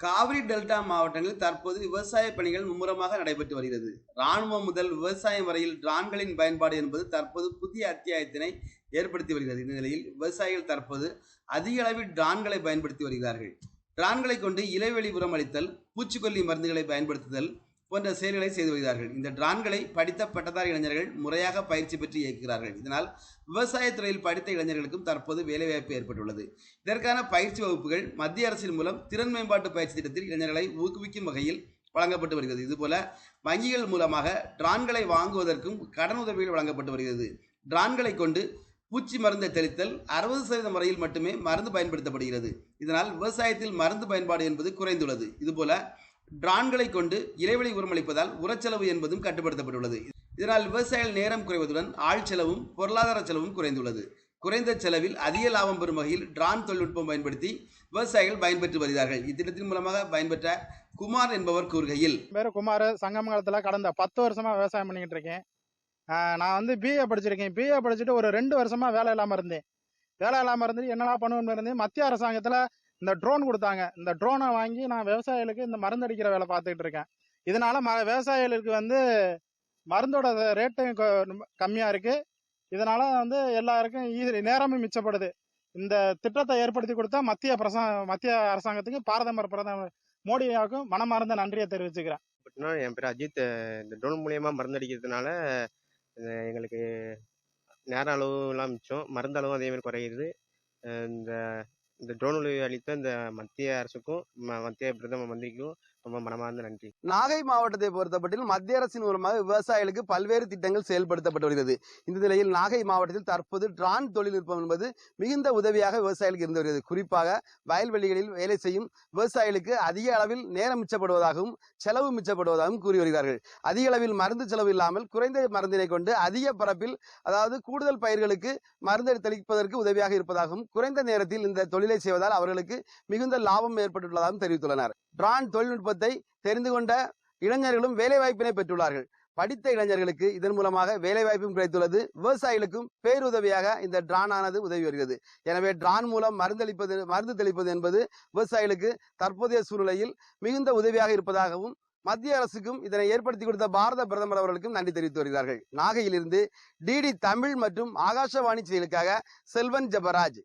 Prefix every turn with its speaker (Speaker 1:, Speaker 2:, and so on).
Speaker 1: Kaveri delta மாவட்டங்களில் தற்போது விவசாய பணிகள் மும்முரமாக நடைபெற்று வருகிறது. ராணுவம் முதல் விவசாயம் வரையில் டிரான்களின் பயன்பாடு என்பது தற்போது புதிய அத்தியாயத்தினை ஏற்படுத்தி வருகிறது. இந்த நிலையில் விவசாயிகள் தற்போது அதிக அளவில் டிரான்களை பயன்படுத்தி வருகிறார்கள். டிரான்களை கொண்டு இலைவெளி உரம் அளித்தல் பூச்சிக்கொல்லி மருந்துகளை பயன்படுத்துதல் போன்ற செயல்களை செய்து வருகிறார்கள். இந்த டிரான்களை படித்த பட்டதாரி இளைஞர்கள் முறையாக பயிற்சி பெற்று இயக்குகிறார்கள். இதனால் விவசாயத்துறையில் படித்த இளைஞர்களுக்கும் தற்போது வேலைவாய்ப்பு ஏற்பட்டுள்ளது. இதற்கான பயிற்சி வகுப்புகள் மத்திய அரசின் மூலம் திறன் மேம்பாட்டு பயிற்சி திட்டத்தில் இளைஞர்களை ஊக்குவிக்கும் வகையில் வழங்கப்பட்டு வருகிறது. இதுபோல வங்கிகள் மூலமாக டிரான்களை வாங்குவதற்கும் கடன் உதவிகள் வழங்கப்பட்டு வருகிறது. டிரான்களை கொண்டு பூச்சி மருந்தை தெளித்தல் அறுபது சதவீத முறையில் மட்டுமே மருந்து பயன்படுத்தப்படுகிறது. இதனால் விவசாயத்தில் மருந்து பயன்பாடு என்பது குறைந்துள்ளது. இதுபோல டிரான்களை கொண்டு இலைவெளி உரமளிப்பதால் உரச்செலவு என்பதும் கட்டுப்படுத்தப்பட்டுள்ளது. இதனால் விவசாயிகள் நேரம் குறைவதுடன் ஆள் செலவும் பொருளாதார செலவும் குறைந்துள்ளது. குறைந்த செலவில் அதிக லாபம் பெறும் வகையில் டிரான் தொழில்நுட்பம் பயன்படுத்தி விவசாயிகள் பயன்பெற்று வருகிறார்கள். இத்திட்டத்தின் மூலமாக பயன்பெற்ற குமார் என்பவர் கூறுகையில்
Speaker 2: பேர் குமார். சங்கமங்கலத்தில் கடந்த பத்து வருஷமா விவசாயம் பண்ணிக்கிட்டு இருக்கேன். நான் வந்து பிஏ படிச்சிருக்கேன். பிஏ படிச்சுட்டு ஒரு ரெண்டு வருஷமா வேலை இல்லாமல் இருந்தேன். வேலை இல்லாமல் இருந்து என்னடா பண்ணுவேன்னு இருந்தேன் மத்திய அரசாங்கத்தில் இந்த ட்ரோன் கொடுத்தாங்க. இந்த ட்ரோனை வாங்கி நான் விவசாயிகளுக்கு இந்த மருந்து அடிக்கிற வேலை பார்த்துக்கிட்டு இருக்கேன். இதனால ம விவசாயிகளுக்கு வந்து மருந்தோட ரேட்டும் கம்மியாக இருக்குது இதனால வந்து எல்லாருக்கும் ஈ- நேரமும் மிச்சப்படுது. இந்த திட்டத்தை ஏற்படுத்தி கொடுத்தா மத்திய பிரசா மத்திய அரசாங்கத்துக்கு பாரதமர் பிரதமர் மோடியாவுக்கும் மனமார்ந்த நன்றியை தெரிவிச்சுக்கிறேன்.
Speaker 3: என் பேர் அஜித். இந்த ட்ரோன் மூலியமா மருந்து அடிக்கிறதுனால எங்களுக்கு நேர அளவுலாம் மிச்சம். மருந்து அளவும் அதேமாதிரி குறையுது. இந்த இந்த ட்ரோன் உதவி அளித்த இந்த மத்திய அரசுக்கும் ம- மத்திய பிரதம மந்திரிக்கும் ரொம்ப மனமார்ந்த நன்றி.
Speaker 1: நாகை மாவட்டத்தை பொறுத்தப்பட்டில் மத்திய அரசின் மூலமாக விவசாயிகளுக்கு பல்வேறு திட்டங்கள் செயல்படுத்தப்பட்டு வருகிறது இந்த நிலையில் நாகை மாவட்டத்தில் தற்போது டிரான் தொழில்நுட்பம் என்பது மிகுந்த உதவியாக விவசாயிகளுக்கு இருந்து வருகிறது. குறிப்பாக வயல்வெளிகளில் வேலை செய்யும் விவசாயிகளுக்கு அதிக அளவில் நேரம் மிச்சப்படுவதாகவும் செலவு மிச்சப்படுவதாகவும் கூறி வருகிறார்கள். அதிக அளவில் மருந்து செலவு இல்லாமல் குறைந்த மருந்தினை கொண்டு அதிக பரப்பில் அதாவது கூடுதல் பயிர்களுக்கு மருந்து தெளிப்பதற்கு உதவியாக இருப்பதாகவும் குறைந்த நேரத்தில் இந்த தொழிலை செய்வதால் அவர்களுக்கு மிகுந்த லாபம் ஏற்பட்டுள்ளதாகவும் தெரிவித்துள்ளனர். டிரான் தொழில்நுட்பத்தை தெரிந்து கொண்ட இளைஞர்களும் வேலை வாய்ப்பினை பெற்றுள்ளார்கள். படித்த இளைஞர்களுக்கு இதன் மூலமாக வேலை வாய்ப்பும் கிடைத்துள்ளது. விவசாயிகளுக்கும் பேருதவியாக இந்த டிரான் ஆனது உதவி வருகிறது. எனவே டிரான் மூலம் மருந்தளிப்பது மருந்து தெளிப்பது என்பது விவசாயிகளுக்கு தற்போதைய சூழ்நிலையில் மிகுந்த உதவியாக இருப்பதாகவும் மத்திய அரசுக்கும் இதனை ஏற்படுத்தி கொடுத்த பாரத பிரதமர் அவர்களுக்கும் நன்றி தெரிவித்து வருகிறார்கள். நாகையிலிருந்து டிடி தமிழ் மற்றும் ஆகாஷவாணி செயலுக்காக செல்வன் ஜபராஜ்.